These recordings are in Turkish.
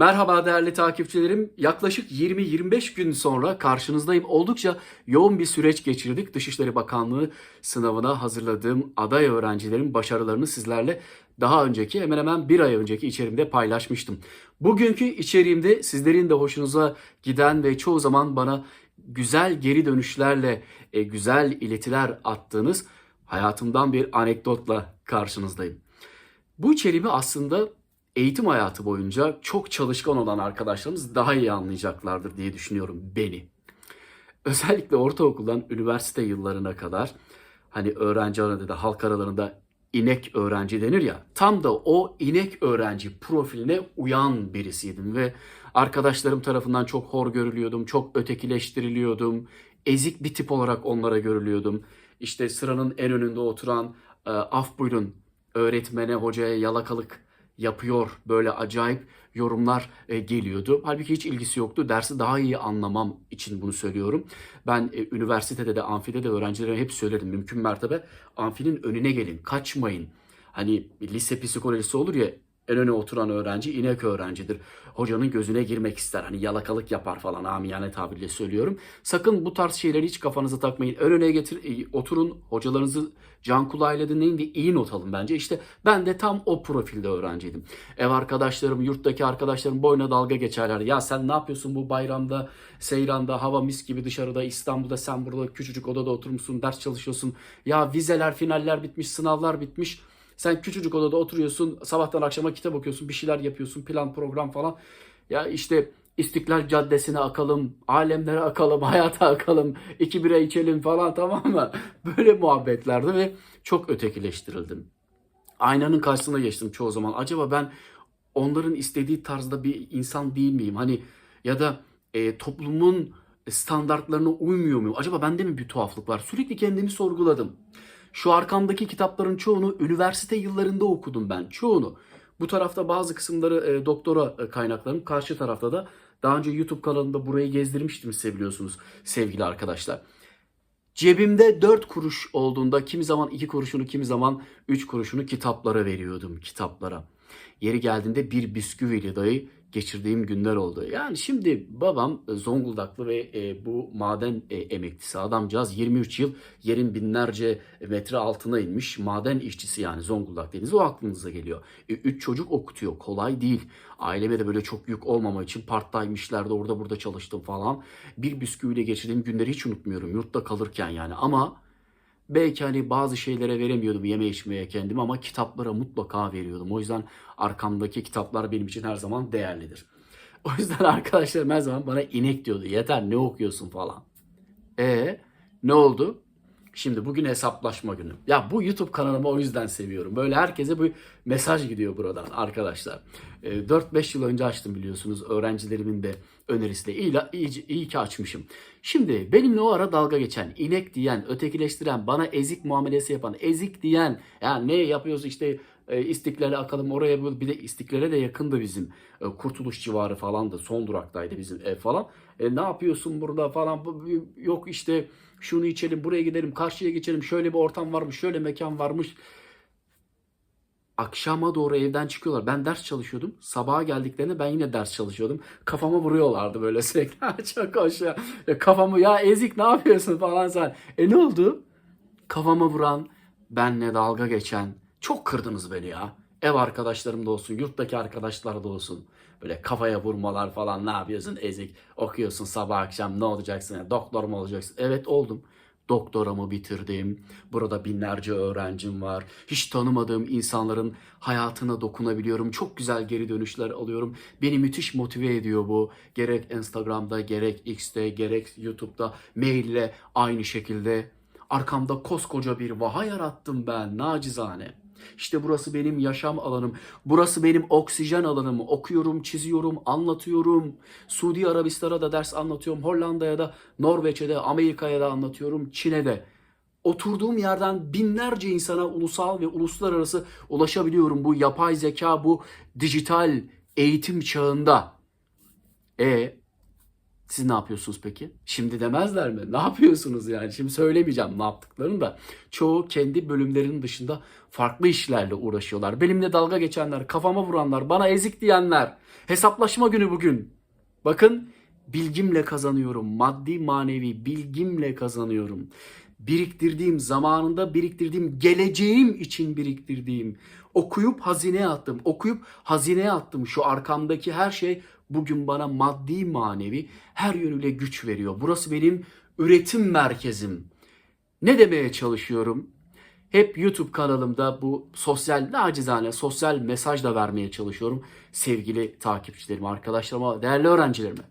Merhaba değerli takipçilerim. Yaklaşık 20-25 gün sonra karşınızdayım. Oldukça yoğun bir süreç geçirdik. Dışişleri Bakanlığı sınavına hazırladığım aday öğrencilerin başarılarını sizlerle daha önceki hemen hemen bir ay önceki içerimde paylaşmıştım. Bugünkü içeriğimde sizlerin de hoşunuza giden ve çoğu zaman bana güzel geri dönüşlerle e, güzel iletiler attığınız hayatımdan bir anekdotla karşınızdayım. Bu içeriğimi aslında eğitim hayatı boyunca çok çalışkan olan arkadaşlarımız daha iyi anlayacaklardır diye düşünüyorum beni. Özellikle ortaokuldan üniversite yıllarına kadar hani öğrenci aralarında da halk aralarında inek öğrenci denir ya tam da o inek öğrenci profiline uyan birisiydim ve arkadaşlarım tarafından çok hor görülüyordum, çok ötekileştiriliyordum, ezik bir tip olarak onlara görülüyordum. İşte sıranın en önünde oturan e, af buyurun öğretmene, hocaya yalakalık yapıyor böyle acayip yorumlar e, geliyordu. Halbuki hiç ilgisi yoktu. Dersi daha iyi anlamam için bunu söylüyorum. Ben e, üniversitede de amfide de öğrencilere hep söyledim. Mümkün mertebe amfinin önüne gelin, kaçmayın. Hani lise psikolojisi olur ya en öne oturan öğrenci inek öğrencidir. Hocanın gözüne girmek ister. Hani yalakalık yapar falan amiyane tabirle söylüyorum. Sakın bu tarz şeyleri hiç kafanıza takmayın. Ön öne getir, e, oturun. Hocalarınızı can kulağıyla dinleyin ve iyi not alın bence. İşte ben de tam o profilde öğrenciydim. Ev arkadaşlarım, yurttaki arkadaşlarım boyuna dalga geçerler. Ya sen ne yapıyorsun bu bayramda, seyranda, hava mis gibi dışarıda, İstanbul'da sen burada küçücük odada oturmuşsun, ders çalışıyorsun. Ya vizeler, finaller bitmiş, sınavlar bitmiş. Sen küçücük odada oturuyorsun, sabahtan akşama kitap okuyorsun, bir şeyler yapıyorsun, plan program falan. Ya işte İstiklal Caddesi'ne akalım, alemlere akalım, hayata akalım, iki bira içelim falan tamam mı? Böyle muhabbetlerdi ve çok ötekileştirildim. Aynanın karşısına geçtim çoğu zaman. Acaba ben onların istediği tarzda bir insan değil miyim? Hani ya da e, toplumun standartlarına uymuyor muyum? Acaba bende mi bir tuhaflık var? Sürekli kendimi sorguladım. Şu arkamdaki kitapların çoğunu üniversite yıllarında okudum ben. Çoğunu. Bu tarafta bazı kısımları e, doktora e, kaynaklarım. Karşı tarafta da daha önce YouTube kanalında burayı gezdirmiştim size biliyorsunuz sevgili arkadaşlar. Cebimde 4 kuruş olduğunda kimi zaman 2 kuruşunu kimi zaman 3 kuruşunu kitaplara veriyordum kitaplara. Yeri geldiğinde bir bisküviyle dahi geçirdiğim günler oldu. Yani şimdi babam e, Zonguldaklı ve e, bu maden e, emeklisi adamcağız 23 yıl yerin binlerce metre altına inmiş maden işçisi yani Zonguldak deniz o aklınıza geliyor. 3 çocuk okutuyor kolay değil. Aileme de böyle çok yük olmama için part-time orada burada çalıştım falan. Bir bisküviyle geçirdiğim günleri hiç unutmuyorum yurtta kalırken yani ama Belki hani bazı şeylere veremiyordum yeme içmeye kendim ama kitaplara mutlaka veriyordum. O yüzden arkamdaki kitaplar benim için her zaman değerlidir. O yüzden arkadaşlarım her zaman bana inek diyordu. Yeter ne okuyorsun falan. E ne oldu? Şimdi bugün hesaplaşma günü. Ya bu YouTube kanalımı o yüzden seviyorum. Böyle herkese bu mesaj gidiyor buradan arkadaşlar. E, 4-5 yıl önce açtım biliyorsunuz. Öğrencilerimin de önerisiyle iyi, iyi, iyi ki açmışım. Şimdi benimle o ara dalga geçen, inek diyen, ötekileştiren, bana ezik muamelesi yapan, ezik diyen, ya ne yapıyoruz işte e, İstiklal'e akalım oraya bir de İstiklal'e de yakındı bizim e, Kurtuluş civarı falan da son duraktaydı bizim ev falan. E, ne yapıyorsun burada falan yok işte şunu içelim buraya gidelim karşıya geçelim şöyle bir ortam varmış şöyle mekan varmış. Akşama doğru evden çıkıyorlar. Ben ders çalışıyordum. Sabaha geldiklerinde ben yine ders çalışıyordum. Kafama vuruyorlardı böyle sürekli. Çok hoş ya. ya. Kafamı ya ezik ne yapıyorsun falan sen. E ne oldu? Kafama vuran, benle dalga geçen. Çok kırdınız beni ya. Ev arkadaşlarım da olsun, yurttaki arkadaşlar da olsun. Böyle kafaya vurmalar falan ne yapıyorsun ezik. Okuyorsun sabah akşam ne olacaksın ya doktor mu olacaksın? Evet oldum. Doktoramı bitirdim. Burada binlerce öğrencim var. Hiç tanımadığım insanların hayatına dokunabiliyorum. Çok güzel geri dönüşler alıyorum. Beni müthiş motive ediyor bu. Gerek Instagram'da, gerek X'te, gerek YouTube'da, maille aynı şekilde. Arkamda koskoca bir vaha yarattım ben nacizane. İşte burası benim yaşam alanım. Burası benim oksijen alanım. Okuyorum, çiziyorum, anlatıyorum. Suudi Arabistan'a da ders anlatıyorum. Hollanda'ya da, Norveç'e de, Amerika'ya da anlatıyorum. Çin'e de. Oturduğum yerden binlerce insana ulusal ve uluslararası ulaşabiliyorum. Bu yapay zeka, bu dijital eğitim çağında. E Siz ne yapıyorsunuz peki? Şimdi demezler mi? Ne yapıyorsunuz yani? Şimdi söylemeyeceğim ne yaptıklarını da. Çoğu kendi bölümlerinin dışında farklı işlerle uğraşıyorlar. Benimle dalga geçenler, kafama vuranlar, bana ezik diyenler. Hesaplaşma günü bugün. Bakın bilgimle kazanıyorum. Maddi manevi bilgimle kazanıyorum. Biriktirdiğim zamanında biriktirdiğim geleceğim için biriktirdiğim okuyup hazineye attım. Okuyup hazineye attım. Şu arkamdaki her şey bugün bana maddi manevi her yönüyle güç veriyor. Burası benim üretim merkezim. Ne demeye çalışıyorum? Hep YouTube kanalımda bu sosyal, nacizane sosyal mesaj da vermeye çalışıyorum. Sevgili takipçilerim, arkadaşlarıma, değerli öğrencilerime.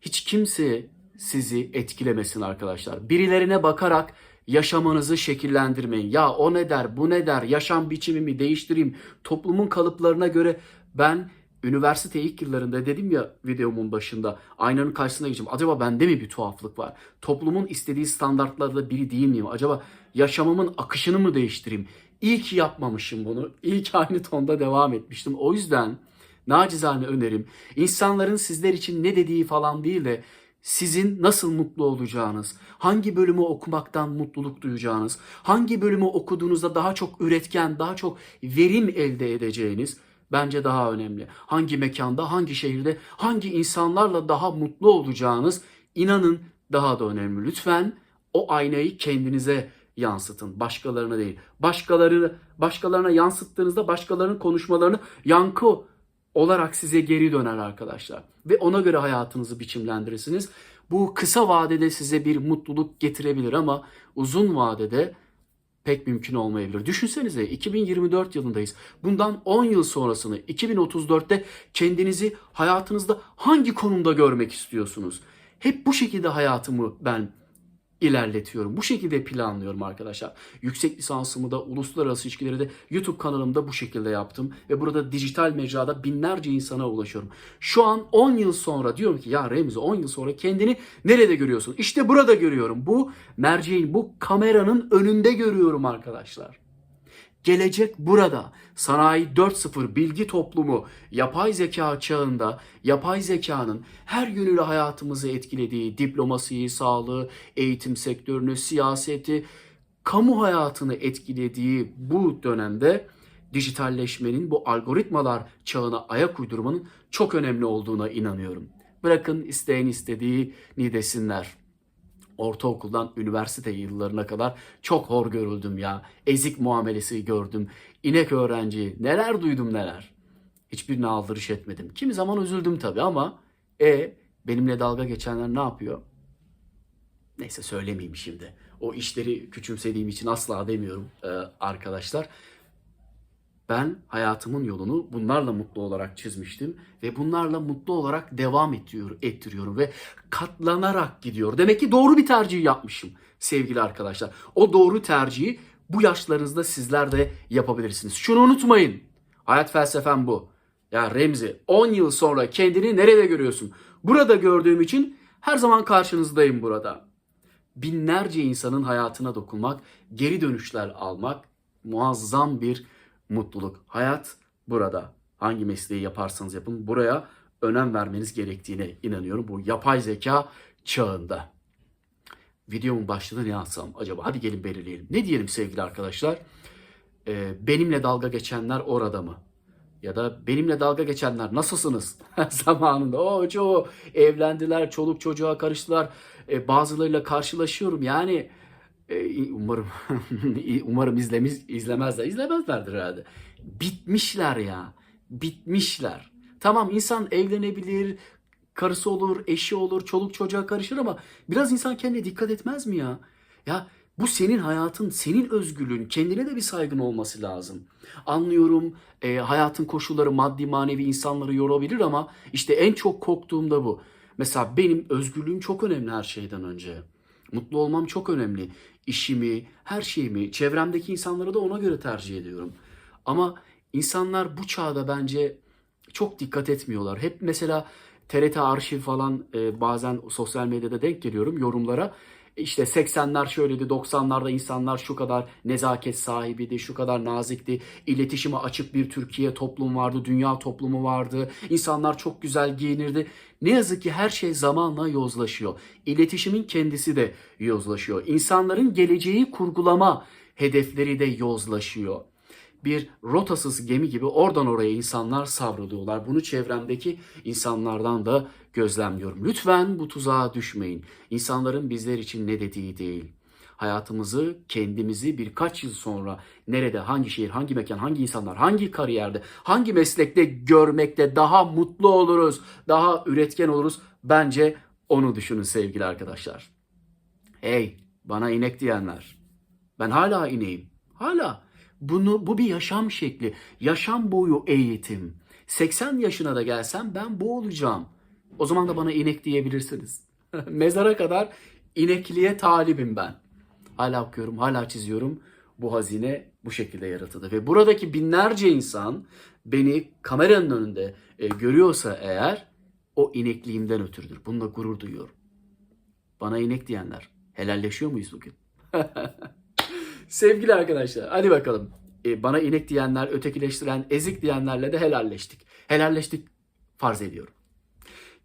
Hiç kimse sizi etkilemesin arkadaşlar. Birilerine bakarak yaşamınızı şekillendirmeyin. Ya o ne der, bu ne der, yaşam biçimimi değiştireyim. Toplumun kalıplarına göre ben üniversite ilk yıllarında dedim ya videomun başında aynanın karşısına geçeyim. Acaba bende mi bir tuhaflık var? Toplumun istediği standartlarda biri değil miyim? Acaba yaşamımın akışını mı değiştireyim? İyi ki yapmamışım bunu. İyi ki aynı tonda devam etmiştim. O yüzden nacizane önerim insanların sizler için ne dediği falan değil de sizin nasıl mutlu olacağınız, hangi bölümü okumaktan mutluluk duyacağınız, hangi bölümü okuduğunuzda daha çok üretken, daha çok verim elde edeceğiniz bence daha önemli. Hangi mekanda, hangi şehirde, hangi insanlarla daha mutlu olacağınız inanın daha da önemli. Lütfen o aynayı kendinize yansıtın, başkalarına değil. Başkaları başkalarına yansıttığınızda başkalarının konuşmalarını yankı olarak size geri döner arkadaşlar. Ve ona göre hayatınızı biçimlendirirsiniz. Bu kısa vadede size bir mutluluk getirebilir ama uzun vadede pek mümkün olmayabilir. Düşünsenize 2024 yılındayız. Bundan 10 yıl sonrasını 2034'te kendinizi hayatınızda hangi konumda görmek istiyorsunuz? Hep bu şekilde hayatımı ben ilerletiyorum. Bu şekilde planlıyorum arkadaşlar. Yüksek lisansımı da uluslararası ilişkileri de YouTube kanalımda bu şekilde yaptım. Ve burada dijital mecrada binlerce insana ulaşıyorum. Şu an 10 yıl sonra diyorum ki ya Remzi 10 yıl sonra kendini nerede görüyorsun? İşte burada görüyorum. Bu merceğin, bu kameranın önünde görüyorum arkadaşlar. Gelecek burada. Sanayi 4.0 bilgi toplumu, yapay zeka çağında yapay zekanın her yönüyle hayatımızı etkilediği diplomasiyi, sağlığı, eğitim sektörünü, siyaseti, kamu hayatını etkilediği bu dönemde dijitalleşmenin bu algoritmalar çağına ayak uydurmanın çok önemli olduğuna inanıyorum. Bırakın isteyen istediğini desinler ortaokuldan üniversite yıllarına kadar çok hor görüldüm ya. Ezik muamelesi gördüm. İnek öğrenci neler duydum neler. Hiçbirine aldırış etmedim. Kimi zaman üzüldüm tabii ama e benimle dalga geçenler ne yapıyor? Neyse söylemeyeyim şimdi. O işleri küçümsediğim için asla demiyorum e, arkadaşlar. Ben hayatımın yolunu bunlarla mutlu olarak çizmiştim ve bunlarla mutlu olarak devam ettiriyor, ettiriyorum ve katlanarak gidiyor. Demek ki doğru bir tercih yapmışım sevgili arkadaşlar. O doğru tercihi bu yaşlarınızda sizler de yapabilirsiniz. Şunu unutmayın. Hayat felsefem bu. Ya Remzi 10 yıl sonra kendini nerede görüyorsun? Burada gördüğüm için her zaman karşınızdayım burada. Binlerce insanın hayatına dokunmak, geri dönüşler almak muazzam bir mutluluk. Hayat burada. Hangi mesleği yaparsanız yapın buraya önem vermeniz gerektiğine inanıyorum. Bu yapay zeka çağında. Videomun başlığını ne yazsam acaba? Hadi gelin belirleyelim. Ne diyelim sevgili arkadaşlar? Ee, benimle dalga geçenler orada mı? Ya da benimle dalga geçenler nasılsınız? Zamanında o çoğu evlendiler, çoluk çocuğa karıştılar. Ee, bazılarıyla karşılaşıyorum. Yani umarım umarım izlemiz, izlemezler. İzlemezlerdir herhalde. Bitmişler ya. Bitmişler. Tamam insan evlenebilir, karısı olur, eşi olur, çoluk çocuğa karışır ama biraz insan kendine dikkat etmez mi ya? Ya bu senin hayatın, senin özgürlüğün, kendine de bir saygın olması lazım. Anlıyorum e, hayatın koşulları maddi manevi insanları yorabilir ama işte en çok korktuğum da bu. Mesela benim özgürlüğüm çok önemli her şeyden önce. Mutlu olmam çok önemli. İşimi, her şeyimi, çevremdeki insanları da ona göre tercih ediyorum. Ama insanlar bu çağda bence çok dikkat etmiyorlar. Hep mesela TRT arşiv falan e, bazen sosyal medyada denk geliyorum yorumlara. işte 80'ler şöyleydi, 90'larda insanlar şu kadar nezaket sahibiydi, şu kadar nazikti. İletişime açık bir Türkiye toplum vardı, dünya toplumu vardı. İnsanlar çok güzel giyinirdi. Ne yazık ki her şey zamanla yozlaşıyor. İletişimin kendisi de yozlaşıyor. İnsanların geleceği kurgulama hedefleri de yozlaşıyor bir rotasız gemi gibi oradan oraya insanlar savruluyorlar. Bunu çevremdeki insanlardan da gözlemliyorum. Lütfen bu tuzağa düşmeyin. İnsanların bizler için ne dediği değil. Hayatımızı, kendimizi birkaç yıl sonra nerede, hangi şehir, hangi mekan, hangi insanlar, hangi kariyerde, hangi meslekte görmekte daha mutlu oluruz, daha üretken oluruz. Bence onu düşünün sevgili arkadaşlar. Hey, bana inek diyenler. Ben hala ineğim. Hala. Bunu bu bir yaşam şekli. Yaşam boyu eğitim. 80 yaşına da gelsem ben bu olacağım. O zaman da bana inek diyebilirsiniz. Mezara kadar inekliğe talibim ben. Hala okuyorum, hala çiziyorum. Bu hazine bu şekilde yaratıldı. Ve buradaki binlerce insan beni kameranın önünde e, görüyorsa eğer o inekliğimden ötürüdür. Bununla gurur duyuyorum. Bana inek diyenler helalleşiyor muyuz bugün? Sevgili arkadaşlar hadi bakalım. E, bana inek diyenler, ötekileştiren, ezik diyenlerle de helalleştik. Helalleştik farz ediyorum.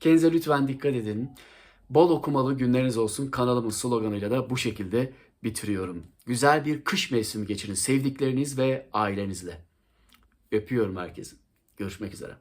Kendinize lütfen dikkat edin. Bol okumalı günleriniz olsun kanalımın sloganıyla da bu şekilde bitiriyorum. Güzel bir kış mevsimi geçirin sevdikleriniz ve ailenizle. Öpüyorum herkesi. Görüşmek üzere.